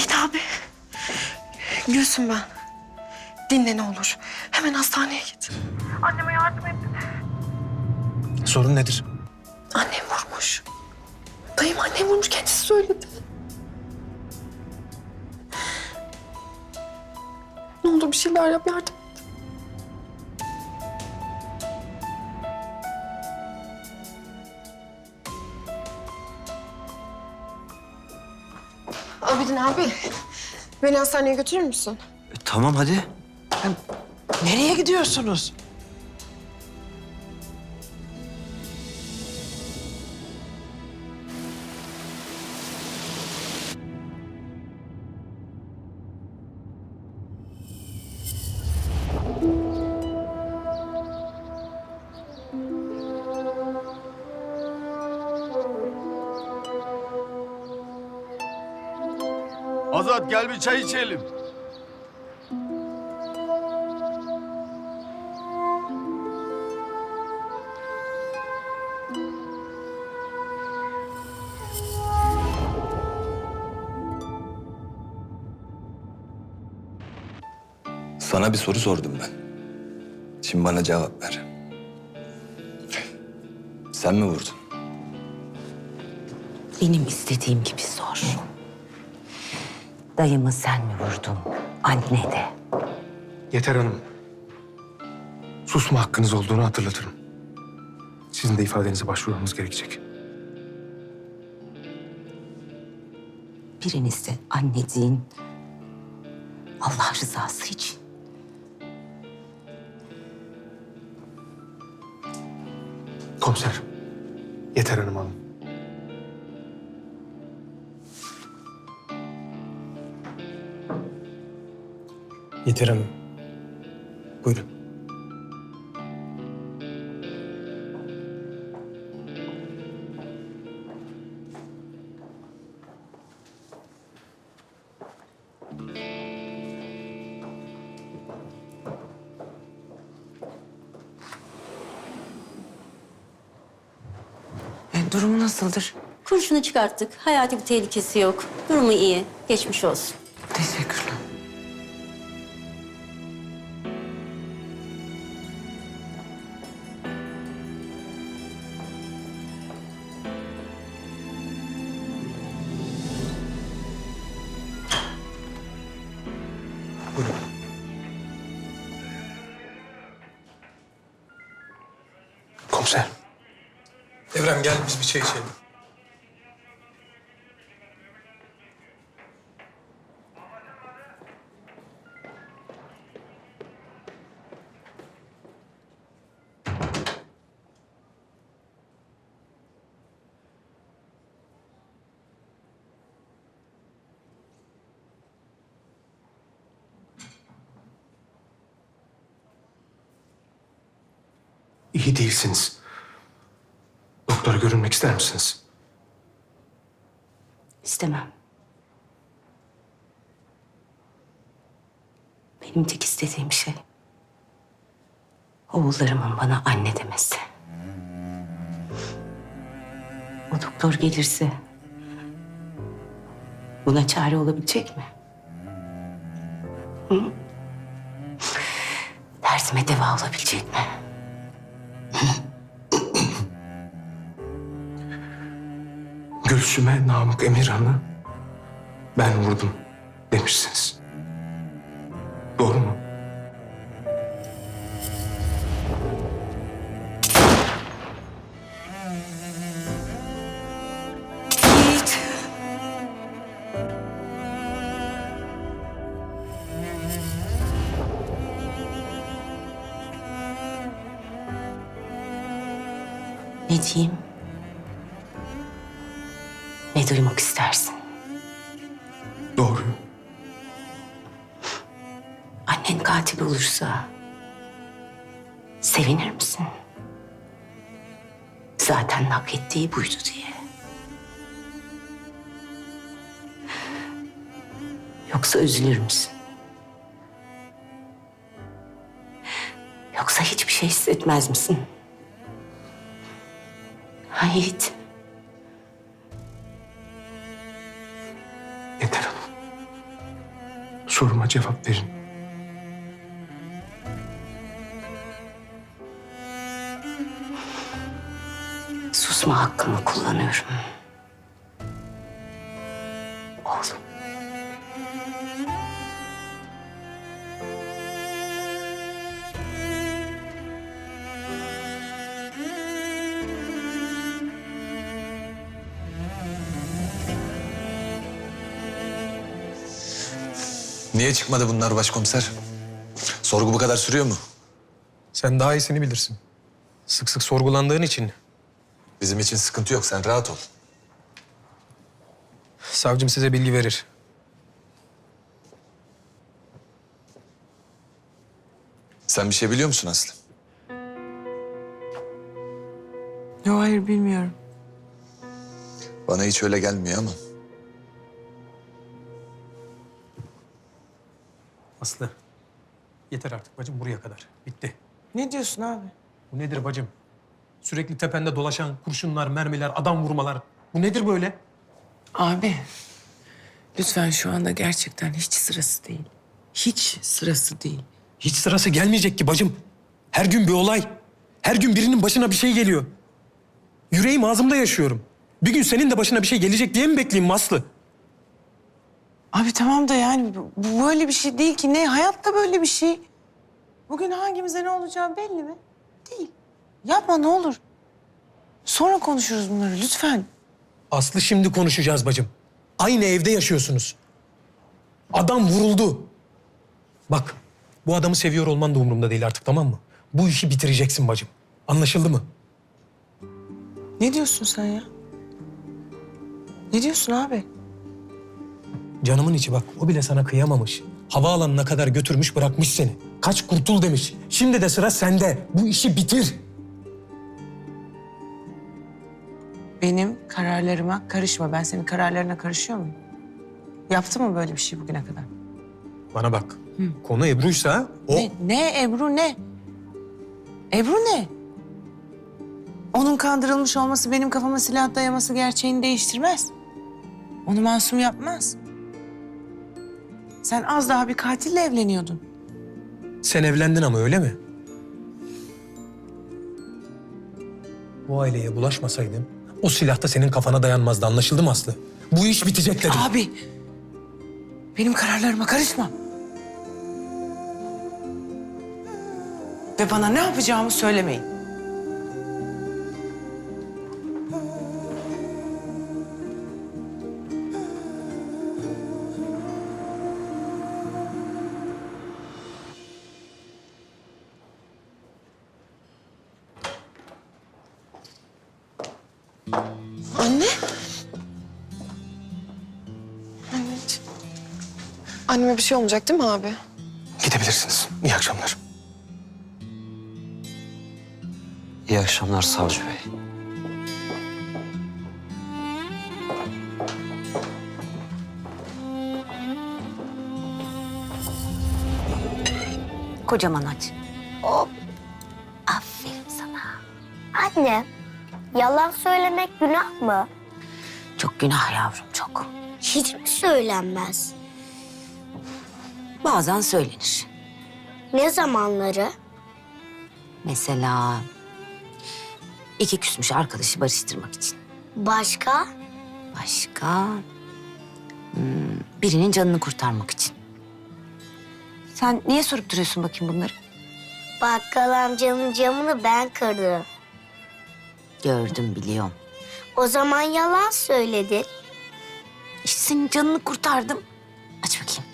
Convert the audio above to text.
Yiğit abi. Gülsün ben. Dinle ne olur. Hemen hastaneye git. Anneme yardım et. Sorun nedir? Annem vurmuş. Dayım annem vurmuş kendisi söyledi. Ne olur bir şeyler yap yardım Beni hastaneye götürür müsün? E, tamam hadi. Nereye gidiyorsunuz? Azat gel bir çay içelim. Sana bir soru sordum ben. Şimdi bana cevap ver. Sen mi vurdun? Benim istediğim gibi sor. Dayımı sen mi vurdun? Anne de. Yeter Hanım. Susma hakkınız olduğunu hatırlatırım. Sizin de ifadenize başvurmanız gerekecek. Biriniz de anne deyin. Allah rızası için. Komiser. Yeter Hanım alın. Yeter Hanım. Buyurun. Durumu nasıldır? Kurşunu çıkarttık. Hayati bir tehlikesi yok. Durumu iyi. Geçmiş olsun. Teşekkürler. Buyurun. Komiser. Evrem gel biz bir çay içelim. İyi değilsiniz. Doktora görünmek ister misiniz? İstemem. Benim tek istediğim şey... ...oğullarımın bana anne demesi. O doktor gelirse... ...buna çare olabilecek mi? Hı? Derdime deva olabilecek mi? Gülsüm'e Namık Emirhan'ı ben vurdum demişsiniz. Doğru mu? Yiğit. Ne diyeyim? Duymak istersin? Doğru. Annen katil olursa sevinir misin? Zaten hak ettiği buydu diye. Yoksa üzülür müsün? Yoksa hiçbir şey hissetmez misin? Ha Soruma cevap verin. Susma hakkımı kullanıyorum. Niye çıkmadı bunlar başkomiser? Sorgu bu kadar sürüyor mu? Sen daha iyisini bilirsin. Sık sık sorgulandığın için. Bizim için sıkıntı yok. Sen rahat ol. Savcım size bilgi verir. Sen bir şey biliyor musun Aslı? Yok hayır bilmiyorum. Bana hiç öyle gelmiyor ama. Aslı. Yeter artık bacım buraya kadar. Bitti. Ne diyorsun abi? Bu nedir bacım? Sürekli tepende dolaşan kurşunlar, mermiler, adam vurmalar. Bu nedir böyle? Abi lütfen şu anda gerçekten hiç sırası değil. Hiç sırası değil. Hiç sırası gelmeyecek ki bacım. Her gün bir olay. Her gün birinin başına bir şey geliyor. Yüreğim ağzımda yaşıyorum. Bir gün senin de başına bir şey gelecek diye mi bekleyeyim Aslı? Abi tamam da yani bu- bu böyle bir şey değil ki. Ne hayatta böyle bir şey. Bugün hangimize ne olacağı belli mi? Değil. Yapma ne olur. Sonra konuşuruz bunları lütfen. Aslı şimdi konuşacağız bacım. Aynı evde yaşıyorsunuz. Adam vuruldu. Bak bu adamı seviyor olman da umurumda değil artık tamam mı? Bu işi bitireceksin bacım. Anlaşıldı mı? Ne diyorsun sen ya? Ne diyorsun abi? Canımın içi bak o bile sana kıyamamış. Havaalanına kadar götürmüş bırakmış seni. Kaç kurtul demiş. Şimdi de sıra sende. Bu işi bitir. Benim kararlarıma karışma. Ben senin kararlarına karışıyor muyum? Yaptı mı böyle bir şey bugüne kadar? Bana bak. Konu Ebru'ysa o... Ne, ne Ebru ne? Ebru ne? Onun kandırılmış olması benim kafama silah dayaması gerçeğini değiştirmez. Onu masum yapmaz. Sen az daha bir katille evleniyordun. Sen evlendin ama öyle mi? Bu aileye bulaşmasaydın o silah da senin kafana dayanmazdı anlaşıldı mı Aslı? Bu iş bitecek dedim. Abi, benim kararlarıma karışma. Ve bana ne yapacağımı söylemeyin. Anneme bir şey olmayacak değil mi abi? Gidebilirsiniz. İyi akşamlar. İyi akşamlar savcı bey. Kocaman aç. Aferin sana. Anne, yalan söylemek günah mı? Çok günah yavrum çok. Hiç mi söylenmez? Bazen söylenir. Ne zamanları? Mesela iki küsmüş arkadaşı barıştırmak için. Başka? Başka hmm, birinin canını kurtarmak için. Sen niye sorup duruyorsun bakayım bunları? Bakkal amcanın camını ben kırdım. Gördüm biliyorum. O zaman yalan söyledin. İşte senin canını kurtardım. Aç bakayım.